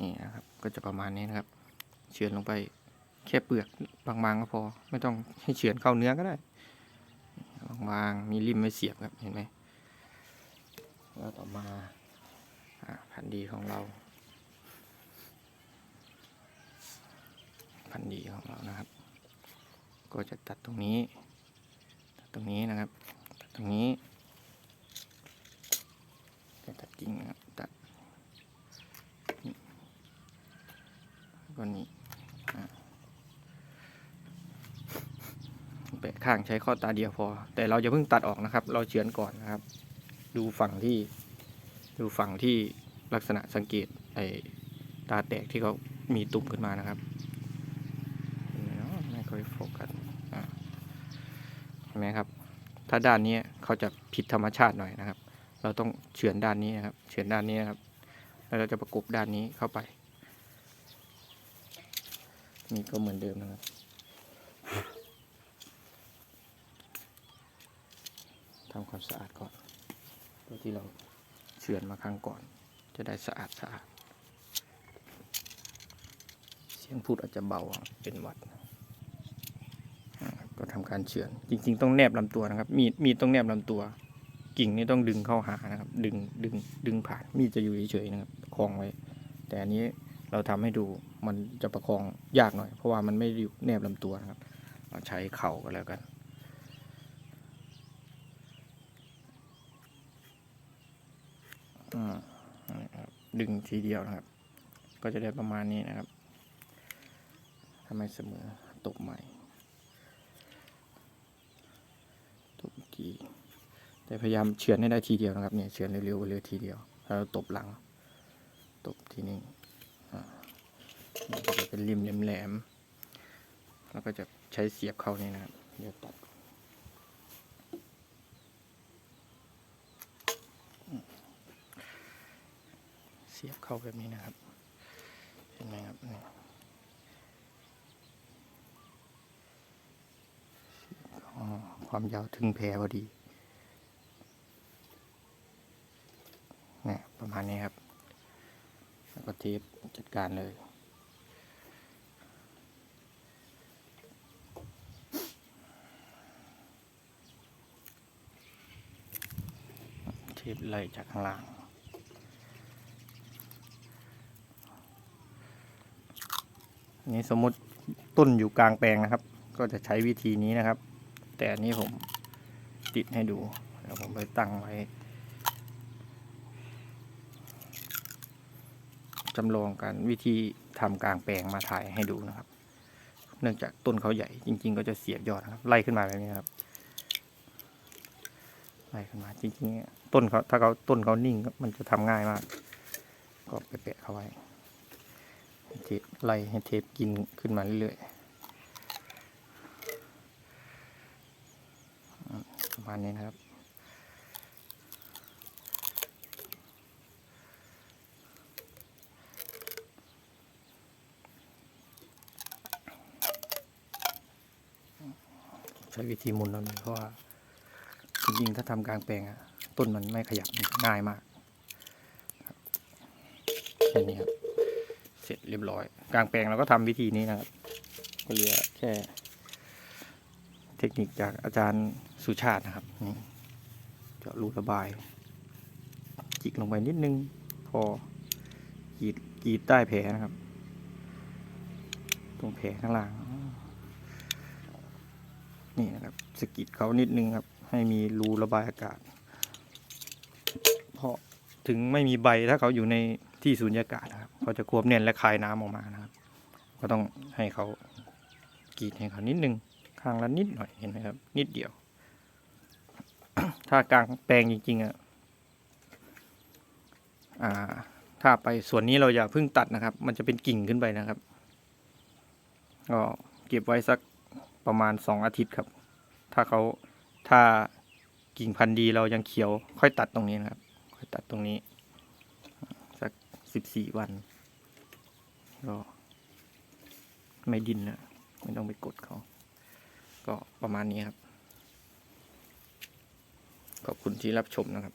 นี่นะครับ ก็จะประมาณนี้นะครับ เฉือนลงไปแค่เปลือกบางๆก็พอ ไม่ต้องให้เฉือนเข้าเนื้อก็ได้ บางๆมีริมไม่เสียบครับเห็นไหมแล้วต่อมาอ่าพันดีของเรา พันดีของเรานะครับ ก็จะตัดตรงนี้ ตัดตรงนี้นะครับ ตัดตรงนี้จะตัดกิ่งนะครับ ตัดนี่ แล้วนี่อ่าแปะข้างใช้ข้อตาเดียวพอ แต่เราจะเพิ่งตัดออกนะครับ เราเฉือนก่อนนะครับ ดูฝั่งที่ดูฝั่งที่ลักษณะสังเกตไอตาแตกที่เขามีตุ่มขึ้นมานะครับไม่ค่อยโฟกัสอะเห็นไหมครับ ถ้าด้านนี้เขาจะผิดธรรมชาติหน่อยนะครับ เราต้องเฉือนด้านนี้นะครับ เฉือนด้านนี้นะครับ แล้วเราจะประกบด้านนี้เข้าไป นี่ก็เหมือนเดิมนะครับ ทำความสะอาดก่อนตัวที่เราเฉือนมาครั้งก่อน จะได้สะอาดสะอาด เสียงพูดอาจจะเบาเป็นวัด ก็ทำการเฉือน จริง ๆ ต้องแนบลำตัวนะครับ มีดมีดต้องแนบลำตัว กิ่งนี่ต้องดึงเข้าหานะครับ ดึงดึงดึงผ่าน มีดจะอยู่เฉยๆนะครับคล้องไว้ แต่อันนี้ เราทำให้ดูมันจะประคองยากหน่อย เพราะว่ามันไม่อยู่แนบลำตัวนะครับ เราใช้เข่าก็แล้วกัน ดึงทีเดียวนะครับ ก็จะได้ประมาณนี้นะครับทำให้เสมอตบใหม่ตบอีกทีแต่พยายามเฉือนให้ได้ทีเดียวนะครับเนี่ยเฉือนเร็วๆเร็วทีเดียวแล้วตบหลัง ตบทีนี้อ่ามัน ก็จะเป็นริมแหลมๆแล้วก็จะใช้เสียบเข้านี่นะครับเดี๋ยวตัดเสียบเข้าแบบนี้นะครับ เห็นไหมครับนี่ความยาวถึงแพรพอดีนี่ประมาณนี้ครับ แล้วก็เทปจัดการเลย เทปไล่จากข้างล่างนนี้สมมติต้นอยู่กลางแปลงนะครับ ก็จะใช้วิธีนี้นะครับ แต่อันนี้ผมติดให้ดูแล้วผมไปตั้งไว้จำลองการวิธีทำกลางแปลงมาถ่ายให้ดูนะครับ เนื่องจากต้นเขาใหญ่จริง ๆ ก็จะเสียบยอดนะครับ ไล่ขึ้นมาแบบนี้ครับ ไล่ขึ้นมาจริงๆต้นเขาถ้าเขาต้นเขานิ่งมันจะทำง่ายมาก ก็ไปแปะเขาไว้เทปไล่ให้เทปกินขึ้นมาเรื่อยๆประมาณนี้นะครับใช้วิธีมุนเอาเลยเพราะว่า จริงๆถ้าทำกลางแปลงอะต้นมันไม่ขยับง่ายมากแค่นี้ครับ เสร็จเรียบร้อย กลางแปลงเราก็ทำวิธีนี้นะครับ ก็เหลือแค่ เทคนิคจากอาจารย์สุชาตินะครับนี่เจาะรูระบาย จิกลงไปนิดนึง พอกีดกีดใต้แผลนะครับ ตรงแผลข้างล่าง นี่นะครับสกิดเขานิดนึงครับ ให้มีรูระบายอากาศ เพราะถึงไม่มีใบถ้าเขาอยู่ในที่สูญญากาศนะครับเขาจะควบแน่นและคายน้ำออกมานะครับ ก็ต้องให้เขากรีดให้เขานิดนึงข้างละนิดหน่อยเห็นไหมครับ นิดเดียว ถ้ากลางแปลงจริงๆอะอ่าถ้าไปส่วนนี้เราอย่าเพิ่งตัดนะครับ มันจะเป็นกิ่งขึ้นไปนะครับก็เก็บไว้สักประมาณสองอาทิตย์ครับ ถ้าเขา ถ้ากิ่งพันธุ์ดีเรายังเขียว ค่อยตัดตรงนี้นะครับ ค่อยตัดตรงนี้ สักสิบสี่วันก็ไม่ดินนะไม่ต้องไปกดเขา ก็ประมาณนี้ครับ ขอบคุณที่รับชมนะครับ